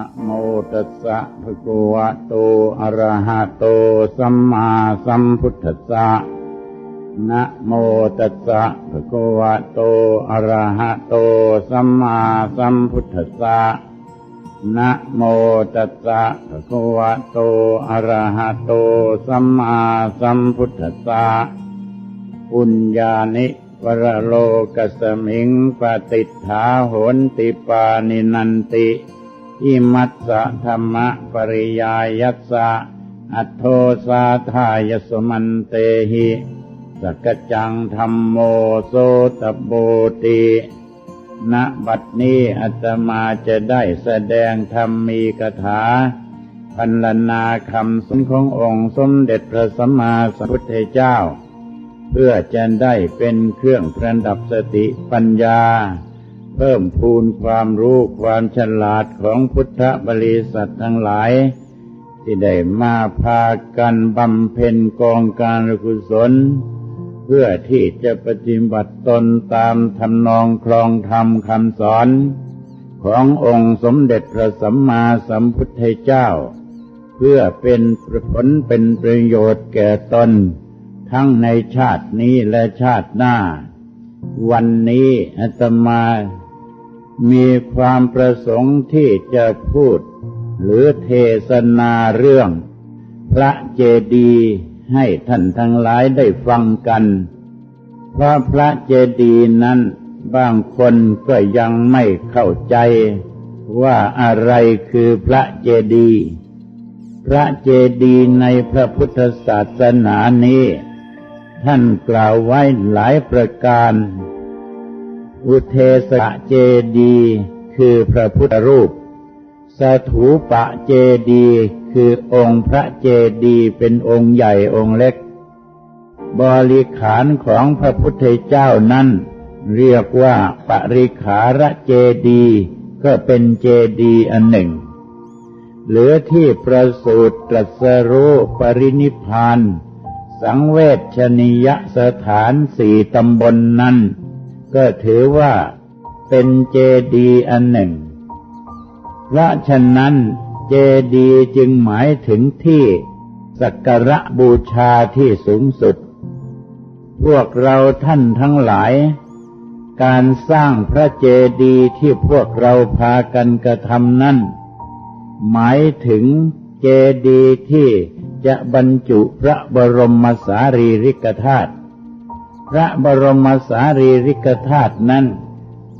นะโมตัสสะภะคะวะโต อะระหะโต สัมมาสัมพุทธัสสะนะโมตัสสะภะคะวะโต อะระหะโต สัมมาสัมพุทธัสสะนะโมตัสสะภะคะวะโต อะระหะโต สัมมาสัมพุทธัสสะปุญญานิวรโลกสมิงปฏิฐาโหนติปานินันติ อิมัสสะธรรมะปริยายัสสะ อัตโทสาทายสมันเตหิสกจังธรรมโมโสตโบติณบัดนี้อาตมาจะได้แสดงธรรมมีคาถาพันลนาคำสุนขององค์สมเด็จพระสัมมาสัมพุทธเจ้า เพื่อจะได้เป็นเครื่องประดับสติปัญญา พิ่มพูนความรู้ความฉลาดของพุทธบริษัททั้งหลาย ที่ได้มาพากันบำเพ็ญกองการกุศล เพื่อที่จะปฏิบัติตนตามทำนองคลองธรรมคำสอน ขององค์สมเด็จพระสัมมาสัมพุทธเจ้า เพื่อเป็นผลเป็นประโยชน์แก่ตน ทั้งในชาตินี้และชาติหน้า วันนี้อาตมา มีความประสงค์ที่จะพูด หรือเทศนาเรื่อง พระเจดีย์ให้ท่านทั้งหลายได้ฟังกัน เพราะพระเจดีย์นั้นบางคนก็ยังไม่เข้าใจว่าอะไรคือพระเจดีย์พระเจดีย์ในพระพุทธศาสนานี้ ท่านกล่าวไว้หลายประการ อุเทสเจดีคือพระพุทธรูป สถูปะเจดีคือองค์พระเจดีเป็นองค์ใหญ่องค์เล็ก บริขารของพระพุทธเจ้านั้นเรียกว่าปริขาระเจดีก็เป็นเจดีอันหนึ่ง เหลือที่ประสูตรตรัสรู้ปรินิพาน สังเวชนียสถานสี่ตำบลนนั้น ก็ถือว่าเป็นเจดีย์อันหนึ่ง เพราะฉะนั้นเจดีย์จึงหมายถึงที่สักการะบูชาที่สูงสุด พวกเราท่านทั้งหลาย การสร้างพระเจดีย์ที่พวกเราพากันกระทำนั้นหมายถึงเจดีย์ที่จะบรรจุพระบรมสารีริกธาตุ พระบรมสารีริกธาตุนั้น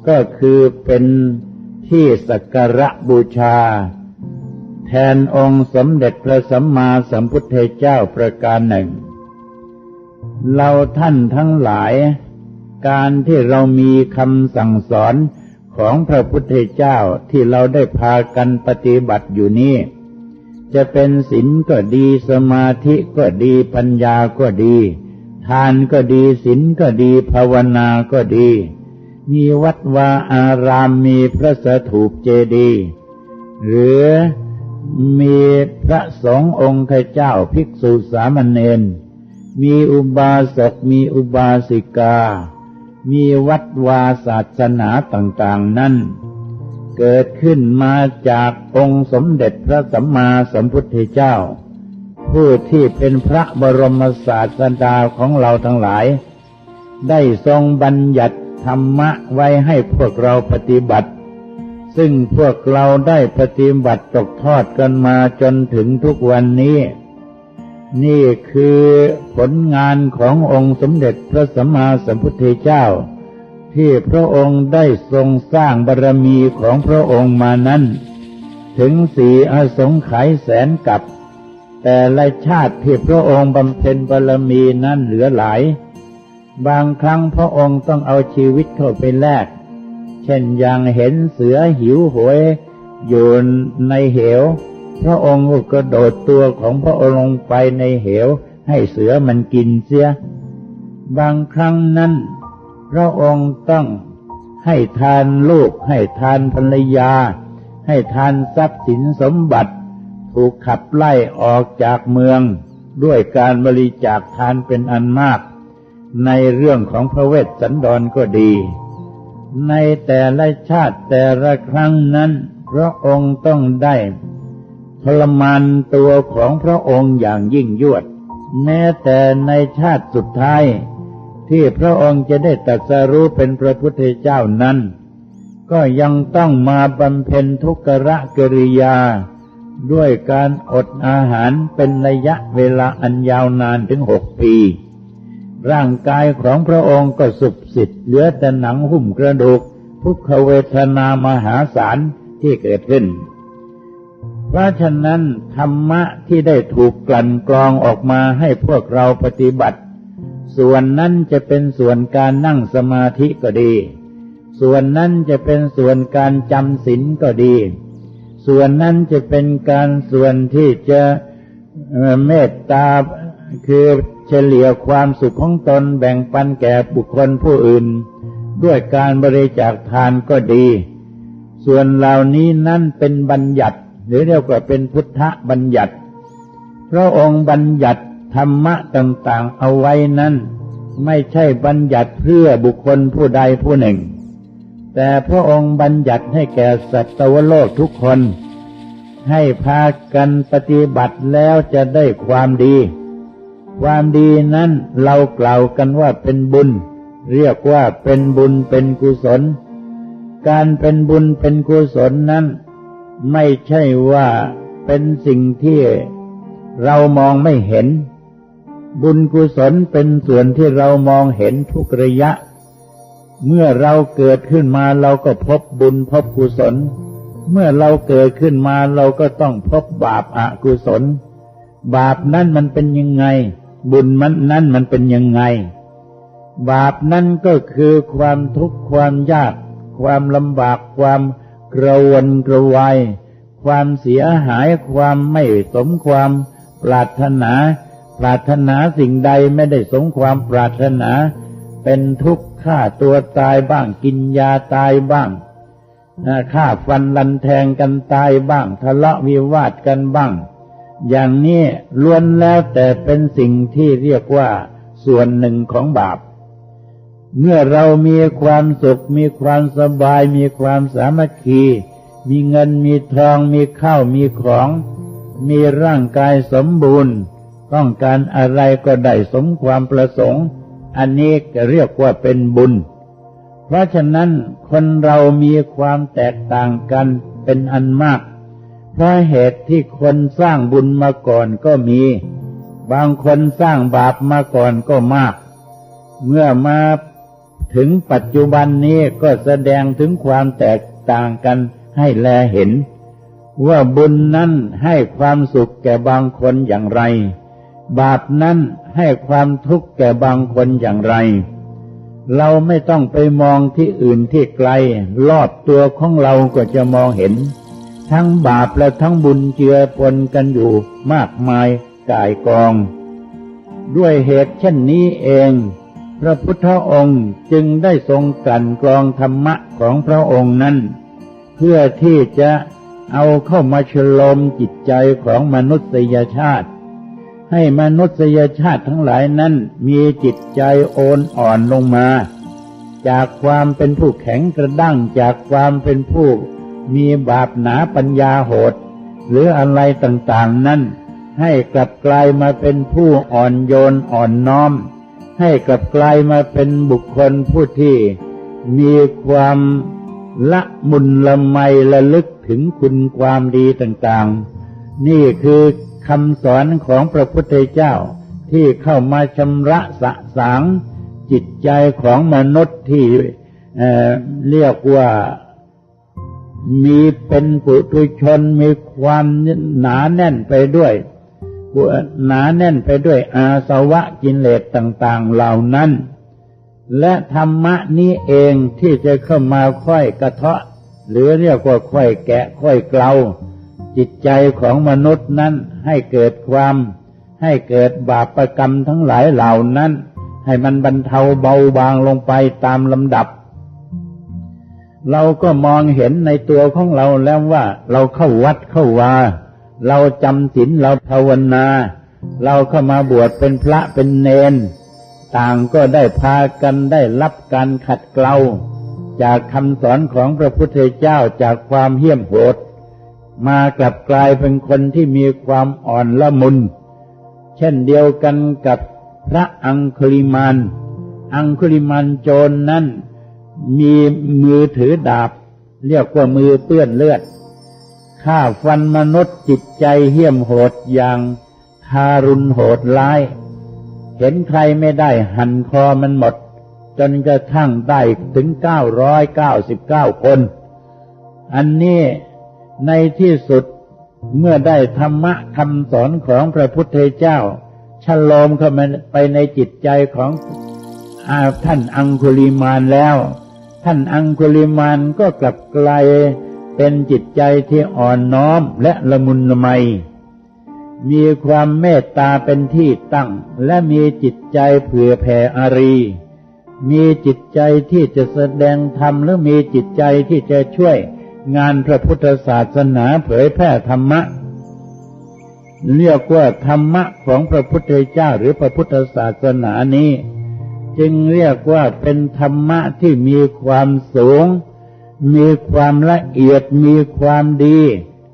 ก็คือเป็นที่สักการะบูชา แทนองค์สมเด็จพระสัมมาสัมพุทธเจ้าประการหนึ่ง เราท่านทั้งหลาย การที่เรามีคำสั่งสอนของพระพุทธเจ้าที่เราได้พากันปฏิบัติอยู่นี้ จะเป็นศีลก็ดีสมาธิก็ดีปัญญาก็ดี ทานก็ดีศีลก็ดีภาวนาก็ดี มีวัดวาอารามมีพระสถูปเจดีย์หรือมีพระสงฆ์องค์เจ้าภิกษุสามเณรมีอุบาสกมีอุบาสิกา มีวัดวาศาสนาต่างๆนั้นเกิดขึ้นมาจากองค์สมเด็จพระสัมมาสัมพุทธเจ้า ผู้ที่เป็นพระบรมศาสดาของเราทั้งหลาย ได้ทรงบัญญัติธรรมะไว้ให้พวกเราปฏิบัติ ซึ่งพวกเราได้ปฏิบัติตกทอดกันมาจนถึงทุกวันนี้ นี่คือผลงานขององค์สมเด็จพระสัมมาสัมพุทธเจ้า ที่พระองค์ได้ทรงสร้างบารมีของพระองค์มานั้น ถึงสี่อสงไขยแสนกับ แต่ละชาติที่พระองค์บำเพ็ญบารมีนั้นเหลือหลาย บางครั้งพระองค์ต้องเอาชีวิตเข้าไปแลก เช่นอย่างเห็นเสือหิวโหวยอยู่ในเหว พระองค์ก็กระโดดตัวของพระองค์ลงไปในเหว ให้เสือมันกินเสีย บางครั้งนั้น พระองค์ต้องให้ทานลูก ให้ทานภรรยา ให้ทานทรัพย์สินสมบัติ ถูกขับไล่ออกจากเมืองด้วยการบริจาคทานเป็นอันมาก ในเรื่องของพระเวสสันดรก็ดี ในแต่ละชาติแต่ละครั้งนั้นพระองค์ต้องได้ทรมานตัวของพระองค์อย่างยิ่งยวด แม้แต่ในชาติสุดท้าย ที่พระองค์จะได้ตรัสรู้เป็นพระพุทธเจ้านั้น ก็ยังต้องมาบำเพ็ญทุกขะกิริยา ด้วยการอดอาหารเป็นระยะเวลาอันยาวนานถึงหกปี ร่างกายของพระองค์ก็สุบสิทธิ์เหลือแต่หนังหุ้มกระดูกทุกขเวทนามหาศาลที่เกิดขึ้น เพราะฉะนั้นธรรมะที่ได้ถูกกลั่นกรองออกมาให้พวกเราปฏิบัติ ส่วนนั้นจะเป็นส่วนการนั่งสมาธิก็ดี ส่วนนั้นจะเป็นส่วนการจำศีลก็ดี ส่วนนั้นจะเป็นการส่วนที่จะเมตตาคือเฉลี่ยความสุขของตนแบ่งปันแก่บุคคลผู้อื่น ด้วยการบริจาคทานก็ดี ส่วนเหล่านี้นั่นเป็นบัญญัติ หรือเรียกว่าเป็นพุทธบัญญัติ พระองค์บัญญัติธรรมะต่าง ๆ เอาไว้นั้น ไม่ใช่บัญญัติเพื่อบุคคลผู้ใดผู้หนึ่ง แต่พระองค์บัญญัติให้แก่สัตวโลกทุกคน ให้พากันปฏิบัติแล้วจะได้ความดี ความดีนั้นเรากล่าวกันว่าเป็นบุญ เรียกว่าเป็นบุญเป็นกุศล การเป็นบุญเป็นกุศลนั้น ไม่ใช่ว่าเป็นสิ่งที่เรามองไม่เห็น บุญกุศลเป็นส่วนที่เรามองเห็นทุกระยะ เมื่อเราเกิดขึ้นมาเราก็พบบุญพบกุศล เมื่อเราเกิดขึ้นมาเราก็ต้องพบบาปอกุศล บาปนั่นมันเป็นยังไง บุญมันนั่นมันเป็นยังไง บาปนั่นก็คือความทุกข์ความยาก ความลำบากความกระวนกระวายความเสียหายความไม่สมความปรารถนา ปรารถนาสิ่งใดไม่ได้สมความปรารถนา เป็นทุกข์ ฆ่าตัวตายบ้างกินยาตายบ้างฆ่าฟันลันแทงกันตายบ้าง ทะเลาะวิวาทกันบ้าง อย่างนี้ล้วนแล้วแต่เป็นสิ่งที่เรียกว่าส่วนหนึ่งของบาป เมื่อเรามีความสุข มีความสบาย มีความสามัคคี มีเงินมีทองมีข้าวมีของ มีร่างกายสมบูรณ์ ต้องการอะไรก็ได้สมความประสงค์ อันนี้จะเรียกว่าเป็นบุญ เพราะฉะนั้นคนเรามีความแตกต่างกันเป็นอันมาก เพราะเหตุที่คนสร้างบุญมาก่อนก็มี บางคนสร้างบาปมาก่อนก็มาก เมื่อมาถึงปัจจุบันนี้ก็แสดงถึงความแตกต่างกันให้แลเห็น ว่าบุญนั้นให้ความสุขแก่บางคนอย่างไร บาปนั้นให้ความทุกข์แก่บางคนอย่างไร เราไม่ต้องไปมองที่อื่นที่ไกล รอบตัวของเราก็จะมองเห็น ทั้งบาปและทั้งบุญเจือปนกันอยู่มากมายกายกอง ด้วยเหตุเช่นนี้เองพระพุทธองค์จึงได้ทรงกลั่นกรองธรรมะของพระองค์นั้น เพื่อที่จะเอาเข้ามาฉลมจิตใจของมนุษยชาติ ให้มนุษยชาติทั้งหลายนั้นมีจิตใจโอนอ่อนลงมา จากความเป็นผู้แข็งกระด้างจากความเป็นผู้มีบาปหนาปัญญาโหด หรืออะไรต่างๆนั้น ให้กลับกลายมาเป็นผู้อ่อนโยนอ่อนน้อม ให้กลับกลายมาเป็นบุคคลผู้ที่มีความละมุนละไมละลึกถึงคุณความดีต่างๆ นี่คือ คำสอนของพระพุทธเจ้าที่เข้ามาชำระสะสางจิตใจของมนุษย์ที่เเรียกว่ามีเป็นปุถุชนมีความหนาแน่นไปด้วยหนาแน่นไปด้วยอาสวะกินเลสต่างๆเหล่านั้น และธรรมะนี้เองที่จะเข้ามาค่อยกระเทาะ หรือเรียกว่าค่อยแกะค่อยเกลา จิตใจของมนุษย์นั้นให้เกิดความ ให้เกิดบาปรกรรมทั้งหลายเหล่านั้น ให้มันบรรเทาเบาบางลงไปตามลำดับ เราก็มองเห็นในตัวของเราแล้วว่า เราเข้าวัดเข้าวา เราจำศีลเราภาวนา เราเข้ามาบวชเป็นพระเป็นเนน ต่างก็ได้พากันได้รับการขัดเกลาจากคำสอนของพระพุทธเจ้าจากความเหี้ยมโหด มากลับกลายเป็นคนที่มีความอ่อนละมุน เช่นเดียวกันกับพระอังคุลิมานอังคุลิมานโจรนนั้นมีมือถือดาบ เรียกว่ามือเปื้อนเลือดฆ่าฟันมนุษย์จิตใจเหี้ยมโหดอย่างทารุณโหดร้าย เห็นใครไม่ได้หันคอมันหมด จนกระทั่งได้ถึงเก้าร้อยเก้าสิบเก้าคน อันนี้ ในที่สุดเมื่อได้ธรรมะคำสอนของพระพุทธเจ้าฉโลมเข้ามาไปในจิตใจของอาท่านอังคุลิมานแล้ว ท่านอังคุลิมานก็กลับกลายเป็นจิตใจที่อ่อนน้อมและละมุนละไม มีความเมตตาเป็นที่ตั้ง และมีจิตใจเผื่อแผ่อารี มีจิตใจที่จะแสดงธรรมหรือมีจิตใจที่จะช่วย งานพระพุทธศาสนาเผยแพร่ธรรมะ เรียกว่าธรรมะของพระพุทธเจ้าหรือพระพุทธศาสนานี้ จึงเรียกว่าเป็นธรรมะที่มีความสูง มีความละเอียดมีความดี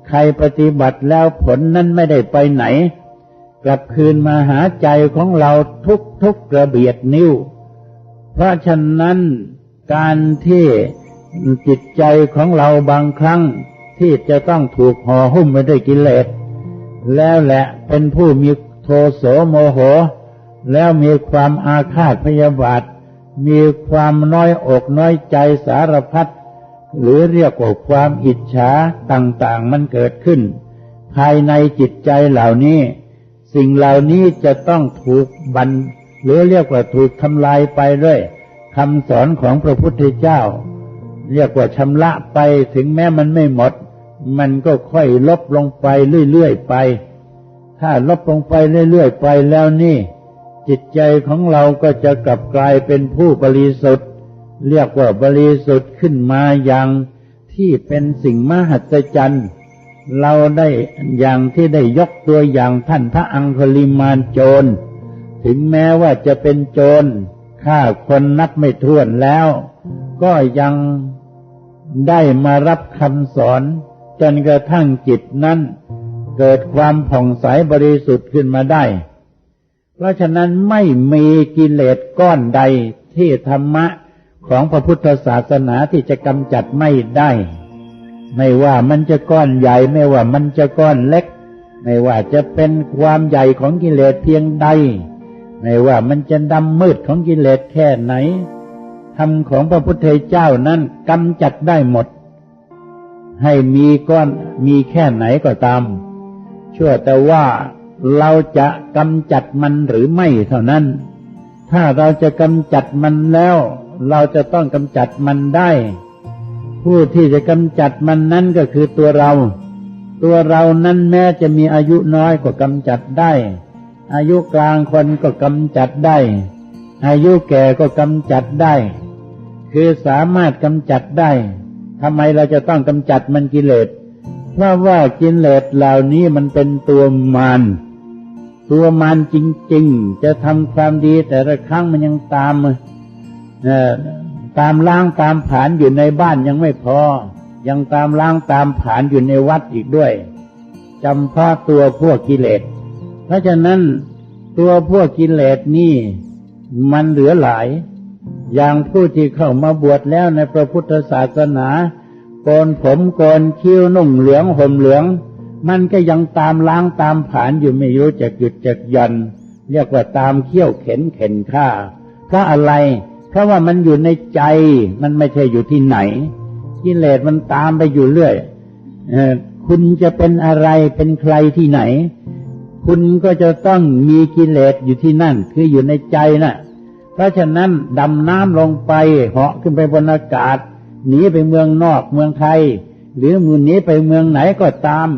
ใครปฏิบัติแล้วผลนั้นไม่ได้ไปไหน กลับคืนมาหาใจของเราทุกทุกกระเบียดนิ้ว เพราะฉะนั้นการที่ จิตใจของเราบางครั้งที่จะต้องถูกห่อหุ้มไปด้วยกิเลสแล้วแหละเป็นผู้มีโทโสโมโห แล้วมีความอาฆาตพยาบาท มีความน้อยอกน้อยใจสารพัดหรือเรียกว่าความอิจฉาต่างๆมันเกิดขึ้น ภายในจิตใจเหล่านี้ สิ่งเหล่านี้จะต้องถูกบัน หรือเรียกว่าถูกทำลายไปด้วยคำสอนของพระพุทธเจ้า เรียกว่าชำระไปถึงแม้มันไม่หมด มันก็ค่อยลบลงไปเรื่อยๆไป ถ้าลบลงไปเรื่อยๆไปแล้วนี่ จิตใจของเราก็จะกลับกลายเป็นผู้บริสุทธิ์ เรียกว่าบริสุทธิ์ขึ้นมาอย่างที่เป็นสิ่งมหัศจรรย์ เราได้อย่างที่ได้ยกตัวอย่างท่านพระอังคลิมานโจร ถึงแม้ว่าจะเป็นโจรฆ่าคนนับไม่ถ้วนแล้ว ก็ยัง ได้มารับคำสอน จนกระทั่งจิตนั้น เกิดความผ่องใสบริสุทธิ์ขึ้นมาได้ เพราะฉะนั้นไม่มีกิเลสก้อนใดที่ธรรมะของพระพุทธศาสนาที่จะกำจัดไม่ได้ ไม่ว่ามันจะก้อนใหญ่ไม่ว่ามันจะก้อนเล็ก ไม่ว่าจะเป็นความใหญ่ของกิเลสเพียงใด ไม่ว่ามันจะดำมืดของกิเลสแค่ไหน ธรรมของพระพุทธเจ้านั้นกำจัดได้หมด ให้มีก้อนมีแค่ไหนก็ตามชั่วแต่ว่าเราจะกำจัดมันหรือไม่เท่านั้น ถ้าเราจะกำจัดมันแล้ว เราจะต้องกำจัดมันได้ ผู้ที่จะกำจัดมันนั้นก็คือตัวเรา ตัวเรานั้นแม้จะมีอายุน้อยก็กำจัดได้ อายุกลางคนก็กำจัดได้ อายุแก่ก็กำจัดได้ คือสามารถกำจัดได้ทำไมเราจะต้องกำจัดมันกิเลสเพราะว่ากิเลสเหล่านี้มันเป็นตัวมารตัวมารจริง ๆ จะทำความดีแต่ละครั้งมันยังตามตามล้างตามผานอยู่ในบ้านยังไม่พอ ยังตามล้างตามผานอยู่ในวัดอีกด้วยจำเพาะตัวพวกกิเลส เพราะฉะนั้นตัวพวกกิเลสนี่มันเหลือหลาย อย่างผู้ที่เข้ามาบวชแล้วในพระพุทธศาสนาโกนผมโกนคิ้วนุ่งเหลืองห่มเหลือง มันก็ยังตามล้างตามผานอยู่ไม่รู้จักหยุดจักหยัน เรียกว่าตามเขี้ยวเข็นเข็นฆ่า เพราะอะไร เพราะว่ามันอยู่ในใจ มันไม่ใช่อยู่ที่ไหนกิเลสมันตามไปอยู่เรื่อยอคุณจะเป็นอะไรเป็นใครที่ไหน คุณก็จะต้องมีกิเลสอยู่ที่นั่น คืออยู่ในใจน่ะ เพราะฉะนั้นดำน้ำลงไปเหาะขึ้นไปบนอากาศหนีไปเมืองนอกเมืองไทย หรือมือหนีไปเมืองไหนก็ตาม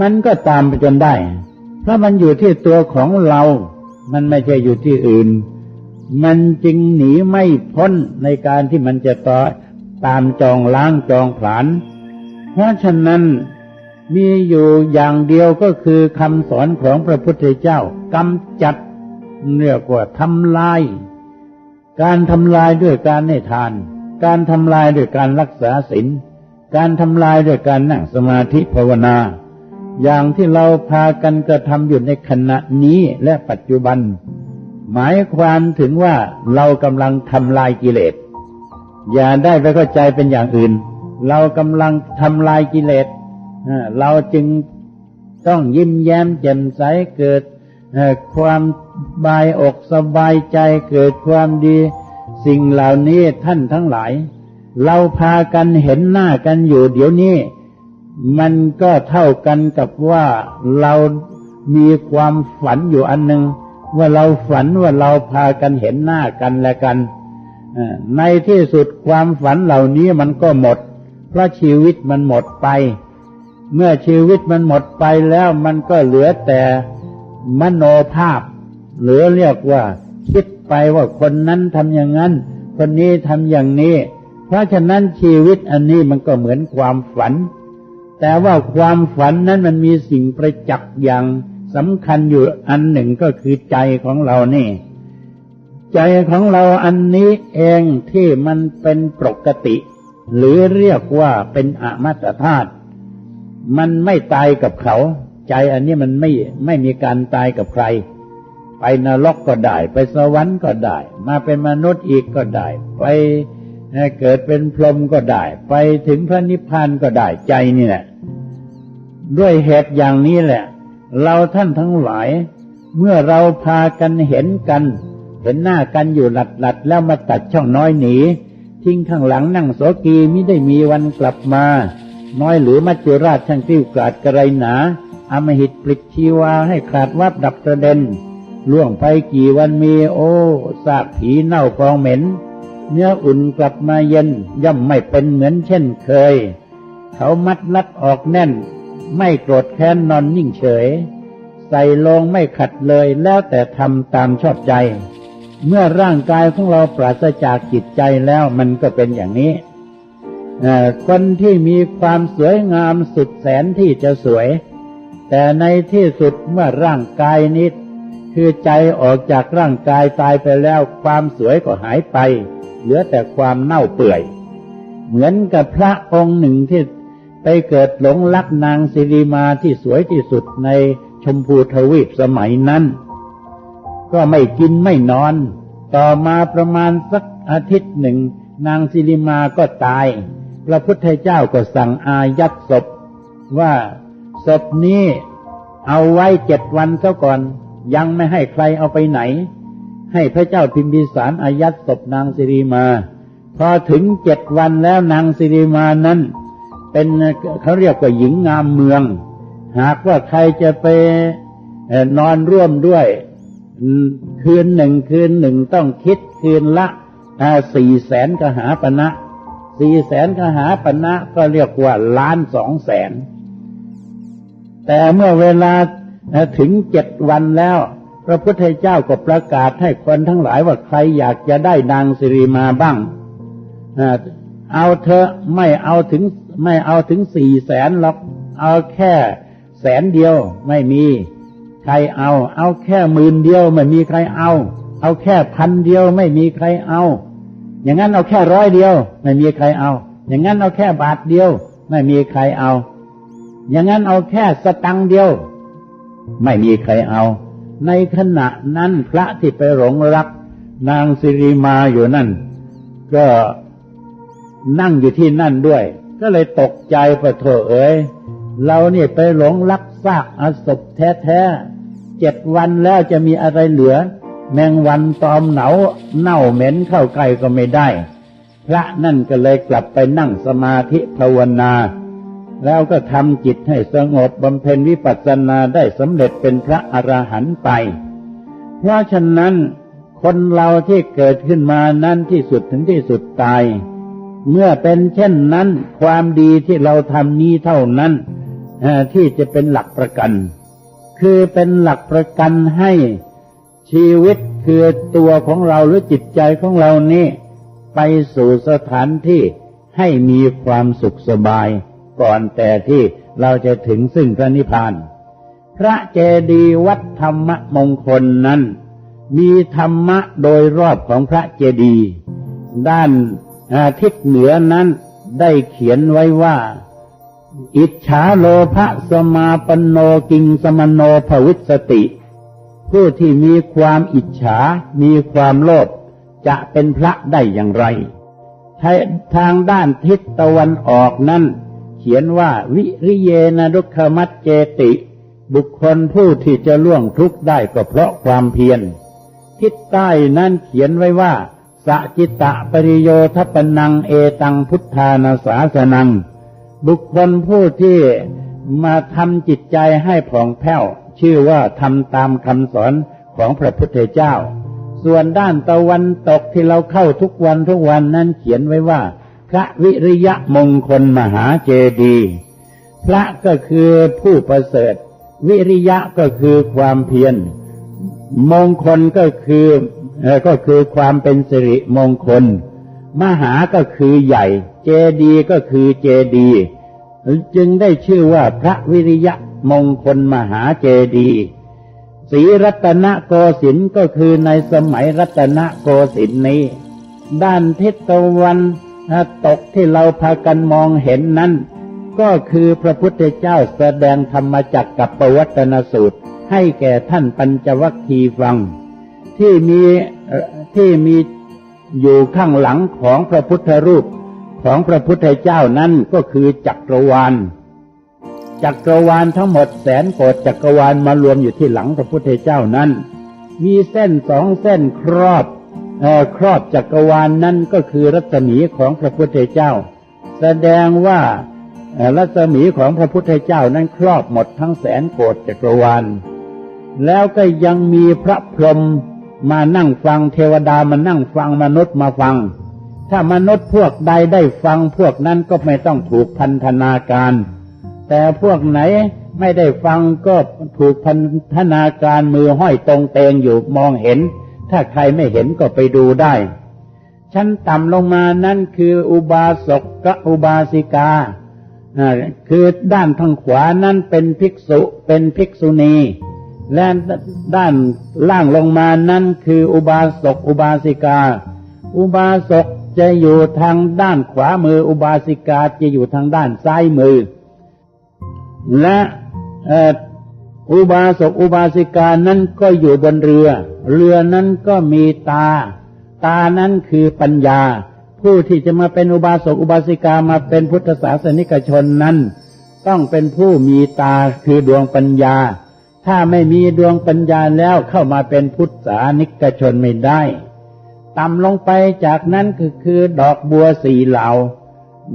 มันก็ตามไปจนได้ เพราะมันอยู่ที่ตัวของเรา มันไม่ใช่อยู่ที่อื่น มันจึงหนีไม่พ้นในการที่มันจะต่อตามจองล้างจองผลาญเพราะฉะนั้นมีอยู่อย่างเดียวก็คือคำสอนของพระพุทธเจ้ากำจัดเรียกว่าทำลาย การทำลายด้วยการให้ทาน การทำลายด้วยการรักษาศีล การทำลายด้วยการนั่งสมาธิภาวนา อย่างที่เราพากันกระทำอยู่ในขณะนี้และปัจจุบัน หมายความถึงว่าเรากำลังทำลายกิเลส อย่าได้ไปเข้าใจเป็นอย่างอื่น เรากำลังทำลายกิเลส เราจึงต้องยิ้มแย้มแจ่มใสเกิด ความบายอกสบายใจเกิดความดี สิ่งเหล่านี้ท่านทั้งหลาย เราพากันเห็นหน้ากันอยู่เดี๋ยวนี้ มันก็เท่ากันกับว่าเรามีความฝันอยู่อันหนึ่งว่าเราฝันว่าเราพากันเห็นหน้ากันและกันในที่สุดความฝันเหล่านี้มันก็หมด เพราะชีวิตมันหมดไป เมื่อชีวิตมันหมดไปแล้วมันก็เหลือแต่ มโนภาพ หรือเรียกว่า คิดไปว่าคนนั้นทำอย่างนั้น คนนี้ทำอย่างนี้ เพราะฉะนั้นชีวิตอันนี้มันก็เหมือนความฝัน แต่ว่าความฝันนั้นมันมีสิ่งประจักษ์อย่างสำคัญอยู่อันหนึ่งก็คือใจของเรานี่ ใจของเราอันนี้เองที่มันเป็นปกติ หรือเรียกว่าเป็นอมตะธาตุมันไม่ตายกับเขา ใจอันนี้มันไม่ไม่มีการตายกับใคร ไปนรกก็ได้ ไปสวรรค์ก็ได้ มาเป็นมนุษย์อีกก็ได้ ไปเเกิดเป็นพรหมก็ได้ ไปถึงพระนิพพานก็ได้ใจนี่แหละด้วยเหตุอย่างนี้แหละ เราท่านทั้งหลาย เมื่อเราพากันเห็นกัน เห็นหน้ากันอยู่หลัดหลัดแล้วมาตัดช่องน้อยหนีทิ้งข้างหลังนั่งโสกีไมิได้มีวันกลับมา น้อยหรือมัจจุราชช่างกลิ้วกาดกระไรหนา อมหิตปลิกชีวาให้ขาดวับดับกระเด็น ล่วงไปกี่วันมีโอ้ซากผีเน่าฟองเหม็น เนื้ออุ่นกลับมาเย็นย่อมไม่เป็นเหมือนเช่นเคย เขามัดลัดออกแน่น ไม่โกรธแค้นนอนนิ่งเฉย ใส่ลงไม่ขัดเลยแล้วแต่ทำตามชอบใจ เมื่อร่างกายของเราปราศจากจิตใจแล้วมันก็เป็นอย่างนี้คนที่มีความสวยงามสุดแสนที่จะสวย แต่ในที่สุดเมื่อร่างกายนี้คือใจออกจากร่างกายตายไปแล้วความสวยก็หายไป เหลือแต่ความเน่าเปื่อย เหมือนกับพระองค์หนึ่งที่ไปเกิดหลงรักนางสิริมาที่สวยที่สุดในชมพูทวีปสมัยนั้น ก็ไม่กินไม่นอน ต่อมาประมาณสักอาทิตย์หนึ่ง นางสิริมาก็ตาย พระพุทธเจ้าก็สั่งอายัดศพว่า ศพนี้เอาไว้เจ็ดวันซะก่อน ยังไม่ให้ใครเอาไปไหน ให้พระเจ้าพิมพิสารอายัดศพนางสิริมา พอถึงเจ็ดวันแล้วนางสิริมานั้น เป็นเขาเรียกว่าหญิงงามเมือง หากว่าใครจะไปนอนร่วมด้วย คืนหนึ่งคืนหนึ่งต้องคิดคืนละสี่แสนกหาปณะสี่แสนกหาปณะก็เรียกว่าล้านสองแสน แต่เมื่อเวลาถึงเจ็ดวันแล้ว พระพุทธเจ้าก็ประกาศให้คนทั้งหลายว่าใครอยากจะได้นางสิริมาบ้างเอาเถอะไม่เอาถึงไม่เอาถึงสี่แสนหรอกเอาแค่แสนเดียวไม่มี ใครเอา เอาแค่หมื่นเดียวไม่มีใครเอา เอาแค่พันเดียวไม่มีใครเอา อย่างนั้นเอาแค่ร้อยเดียว ไม่มีใครเอา อย่างนั้นเอาแค่บาทเดียว ไม่มีใครเอา อย่างนั้นเอาแค่สตังเดียว ไม่มีใครเอา ในขณะนั้นพระที่ไปหลงรัก นางสิริมาอยู่นั่น ก็นั่งอยู่ที่นั่นด้วย ก็เลยตกใจประโถเอ๋ยเราเนี่ยไปหลงรักซากอศพแท้ๆเจ็ดวันแล้วจะมีอะไรเหลือ แมงวันตอมเหนาเน่าเหม็นเข้าใกล้ก็ไม่ได้ พระนั่นก็เลยกลับไปนั่งสมาธิภาวนา แล้วก็ทำจิตให้สงบบำเพ็ญวิปัสสนาได้สำเร็จเป็นพระอรหันต์ไป เพราะฉะนั้นคนเราที่เกิดขึ้นมานั้นที่สุดถึงที่สุดตาย เมื่อเป็นเช่นนั้นความดีที่เราทำนี้เท่านั้นที่จะเป็นหลักประกัน คือเป็นหลักประกันให้ชีวิตคือตัวของเราหรือจิตใจของเรานี้ ไปสู่สถานที่ให้มีความสุขสบาย ก่อนแต่ที่เราจะถึงซึ่งพระนิพพาน พระเจดีย์วัดธรรมมงคลนั้น มีธรรมะโดยรอบของพระเจดีย์ด้านทิศเหนือนั้นได้เขียนไว้ว่า อิจฉาโลภะสมาปโนกิงสมโนภวิสติ ผู้ที่มีความอิจฉา มีความโลภจะเป็นพระได้อย่างไรทางด้านทิศตะวันออกนั้น ขียนว่า วิริเยนรุขมัตเจติ บุคคลผู้ที่จะล่วงทุกข์ได้ก็เพราะความเพียรทิศใต้นั้นเขียนไว้ว่าสจิตะปริโยทปนังเอตังพุทธานาสาสนัง บุคคลผู้ที่มาทำจิตใจให้ผ่องแผ้ว ชื่อว่าทำตามคำสอนของพระพุทธเจ้า ส่วนด้านตะวันตกที่เราเข้าทุกวันทุกวันนั้นเขียนไว้ว่า พระวิริยะมงคลมหาเจดี พระก็คือผู้ประเสริฐ วิริยะก็คือความเพียร มงคลก็คือก็คือความเป็นสิริมงคล มหาก็คือใหญ่ เจดีก็คือเจดี จึงได้ชื่อว่าพระวิริยะมงคลมหาเจดีศรีรัตนโกสินทร์ก็คือในสมัยรัตนโกสินทร์นี้ ด้านทิศตะวัน ตกที่เราพากันมองเห็นนั้น ก็คือพระพุทธเจ้าแสดงธรรมจักกับปวัตนสูตร ให้แก่ท่านปัญจวัคคีย์ฟัง ที่มีที่มีอยู่ข้างหลังของพระพุทธรูปของพระพุทธเจ้านั้นก็คือจักรวาล จักรวาลทั้งหมดแสนโกดจักรวาลมารวมอยู่ที่หลังพระพุทธเจ้านั้น มีเส้นสองเส้นครอบ ครอบจักรวาลนนั้นก็คือรัศมีของพระพุทธเจ้า แสดงว่ารัศมีของพระพุทธเจ้านั้นครอบหมดทั้งแสนโกดจักรวาล แล้วก็ยังมีพระพรหมมานั่งฟังเทวดามานั่งฟังมนุษย์มาฟัง ถ้ามนุษย์พวกใดได้ฟังพวกนั้นก็ไม่ต้องถูกพันธนาการ แต่พวกไหนไม่ได้ฟังก็ถูกพันธนาการมือห้อยตรงเตงอยู่มองเห็น ถ้าใครไม่เห็นก็ไปดูได้ ชั้นต่ำลงมานั่นคืออุบาสกกับอุบาสิกา คือด้านทางขวานั้นเป็นภิกษุเป็นภิกษุณี และด้านล่างลงมานั้นคืออุบาสกอุบาสิกา อุบาสกจะอยู่ทางด้านขวามืออุบาสิกาจะอยู่ทางด้านซ้ายมือ และ อุบาสกอุบาสิกานั้นก็อยู่บนเรือ เรือนั้นก็มีตา ตานั้นคือปัญญา ผู้ที่จะมาเป็นอุบาสกอุบาสิกามาเป็นพุทธศาสนิกชนนั้น ต้องเป็นผู้มีตาคือดวงปัญญา ถ้าไม่มีดวงปัญญาแล้วเข้ามาเป็นพุทธสานิกชนไม่ได้ต่ำลงไปจากนั้นคือคือดอกบัวสีเหลา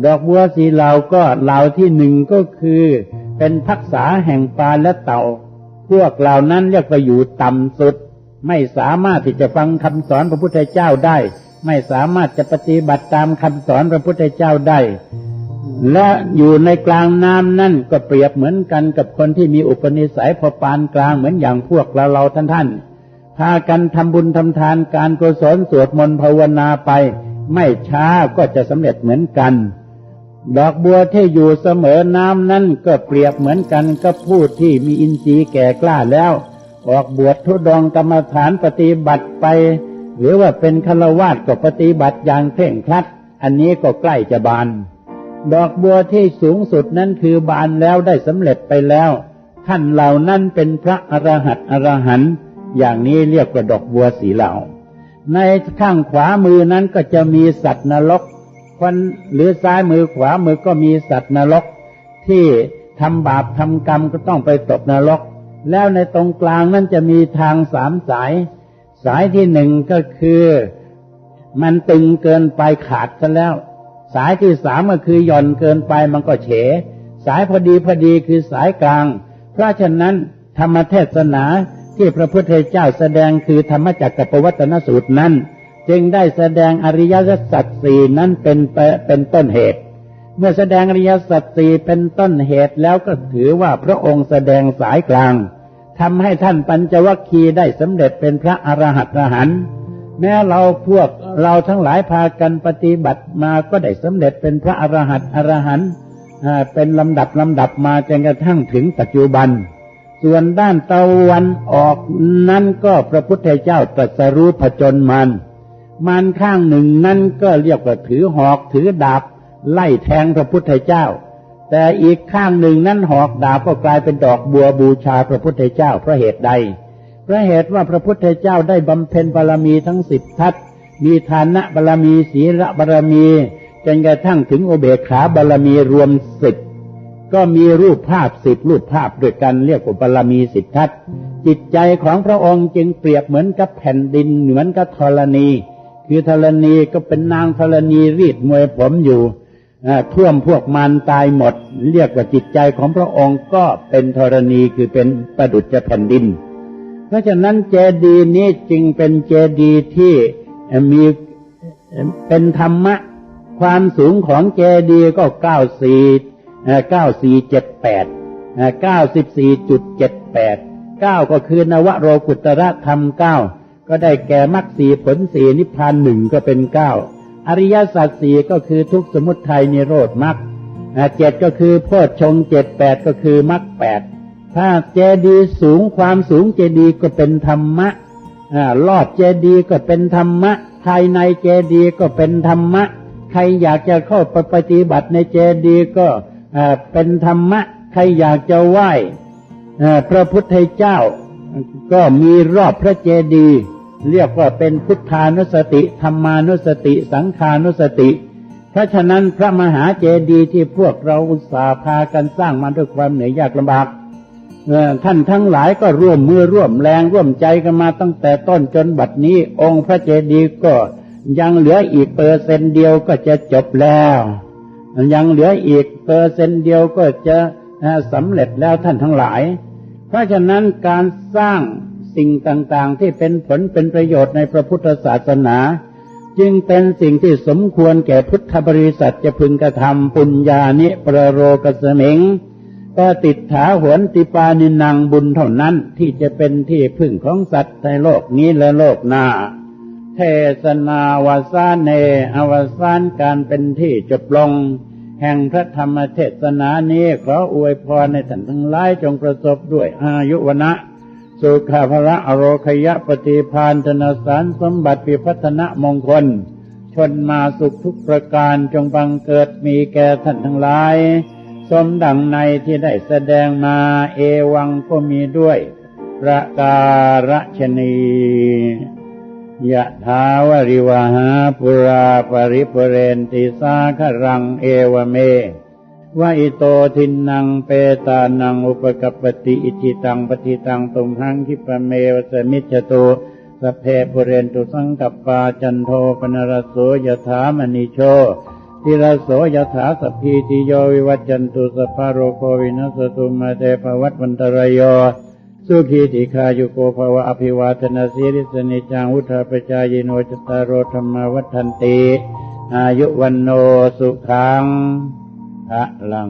ดอกบัวสีเหลาก็เหลาที่หนึ่งก็คือ เป็นทักษะแห่งปลาและเต่า พวกเหล่านั้นเรียกว่าอยู่ต่ำสุด ไม่สามารถที่จะฟังคำสอนพระพุทธเจ้าได้ ไม่สามารถจะปฏิบัติตามคำสอนพระพุทธเจ้าได้ และอยู่ในกลางน้ำนั่นก็เปรียบเหมือนกันกับคนที่มีอุปนิสัยพอปานกลางเหมือนอย่างพวกเราเราท่านท่านพากันทำบุญทำทานการกุศลสวดมนต์ภาวนาไป ไม่ช้าก็จะสำเร็จเหมือนกัน ดอกบัวที่อยู่เสมอน้ำนั่นก็เปรียบเหมือนกันกับผู้ที่มีอินทรีย์แก่กล้าแล้ว ออกบวชทุดองกรรมฐานปฏิบัติไป หรือว่าเป็นฆราวาสก็ปฏิบัติอย่างเคร่งครัด อันนี้ก็ใกล้จะบาน ดอกบัวที่สูงสุดนั้นคือบานแล้วได้สำเร็จไปแล้ว ท่านเหล่านั้นเป็นพระอรหัตอรหันต์อย่างนี้เรียกว่าดอกบัวสีเหลาในข้างขวามือนั้นก็จะมีสัตว์นรก คนหรือซ้ายมือขวามือก็มีสัตว์นรก ที่ทำบาปทำกรรมก็ต้องไปตกนรก แล้วในตรงกลางนั้นจะมีทางสามสาย สายที่หนึ่งก็คือ มันตึงเกินไปขาดซะแล้ว สายที่สามก็คือหย่อนเกินไปมันก็เฉ สายพอดีพอดีคือสายกลาง เพราะฉะนั้นธรรมเทศนาที่พระพุทธเจ้าแสดงคือธรรมจักรปวัตนสูตรนั้น จึงได้แสดงอริยสัจสี่นั้นเป็นเป็นต้นเหตุ เมื่อแสดงอริยสัจสี่เป็นต้นเหตุแล้วก็ถือว่าพระองค์แสดงสายกลางทำให้ท่านปัญจวัคคีย์ได้สำเร็จเป็นพระอรหัตอรหันต์แม้เราพวกเราทั้งหลายพากันปฏิบัติมาก็ได้สำเร็จเป็นพระอรหันตอรหันต์เป็นลำดับลำดับมาจนกระทั่งถึงปัจจุบัน ส่วนด้านตะวันออกนั้นก็พระพุทธเจ้าตรัสรู้ผจญมัน มารข้างหนึ่งนั่นก็เรียกว่าถือหอกถือดาบไล่แทงพระพุทธเจ้า แต่อีกข้างหนึ่งนั้นหอกดาบก็กลายเป็นดอกบัวบูชาพระพุทธเจ้าเพราะเหตุใดเพราะเหตุว่าพระพุทธเจ้าได้บำเพ็ญบารมีทั้งสิบทัศมีฐานะบารมีศีลบารมีจนกระทั่งถึงโอเบขาบารมีรวมสิบก็มีรูปภาพสิบรูปภาพด้วยกันเรียกว่าบารมีสิบทัศจิตใจของพระองค์จึงเปรียบเหมือนกับแผ่นดินเหมือนกับธรณี คือธรณีก็เป็นนางธรณีรีดมวยผมอยู่ท่วมพวกมันตายหมด เรียกว่าจิตใจของพระองค์ก็เป็นธรณีคือเป็นประดุจแผ่นดิน เพราะฉะนั้นเจดีนี้จึงเป็นเจดีที่มีเป็นธรรมะ ความสูงของเจดีก็เก้าสี่เก้าสี่เจ็ดแปดเก้าสิบสี่จุดเจ็ดแปดเก้าก็คือนวโรกุตระธรรมเก้า ก็ได้แก่มรรคสีผลสีนิพพานหนึ่งก็เป็นเก้าอริยสัจสี่ก็คือทุกสมุทัยนิโรธมรรคเจ็ดก็คือโพชฌงเจ็ดแปดก็คือมรรคแปดถ้าเจดีสูงความสูงเจดีก็เป็นธรรมะรอบเจดีก็เป็นธรรมะ ภายในเจดีก็เป็นธรรมะ ใครอยากจะเข้าไปปฏิบัติในเจดีก็เป็นธรรมะ ใครอยากจะไหว้พระพุทธเจ้า ก็มีรอบพระเจดีย์ เรียกว่าเป็นพุทธานุสติธรรมานุสติ สังขานุสติ เพราะฉะนั้นพระมหาเจดีย์ที่พวกเราอุตสาห์พากันสร้างมาด้วยความเหนื่อยยากลำบากท่านทั้งหลายก็ร่วมมือร่วมแรงร่วมใจกันมาตั้งแต่ต้นจนบัดนี้ องค์พระเจดีย์ก็ยังเหลืออีกเปอร์เซนต์เดียวก็จะจบแล้ว ยังเหลืออีกเปอร์เซนต์เดียวก็จะสำเร็จแล้วท่านทั้งหลาย เพราะฉะนั้นการสร้าง สิ่งต่างๆ ที่เป็นผลเป็นประโยชน์ในพระพุทธศาสนา จึงเป็นสิ่งที่สมควรแก่พุทธบริษัทจะพึงกระทำปุญญานิประโรกสมิงก็ติดถาหวนติปานินังบุญเท่านั้นที่จะเป็นที่พึ่งของสัตว์ในโลกนี้และโลกหน้า เทศนาวาสานเนอวสานการเป็นที่จบลง แห่งพระธรรมเทศนานี้ขออวยพรในท่านทั้งหลายจงประสบด้วยอายุวนะ สุขาภระอโรคยะปฏิพานธนสารสมบัติปิพัฒนะมงคล ชนมาสุขทุกประการจงบังเกิดมีแก่ท่านทั้งหลาย สมดังในที่ได้แสดงมาเอวังก็มีด้วย ประการชนียะทาวริวหาปุราปริปุเรนติสาครังเอวเม ว่าอิโตทินนังเปตานังอุปกปติอิจิตังปฏิตังตุมหังคิปเมวสมิจโตสเพปุเรนตุสังกัปปาจันโทปนรโสยถามณิโชทิรโสยถาสพีติโยวิวัจจันตุสภาโรโควินัสตุมาเตภวัตวันตรโยสุขีติคายุโกภวะอภิวาทนาสีริสนิจังวุฒาปจายโนจตารโรธรรมวัฏันติ อายุวันโนสุขัง พระลัง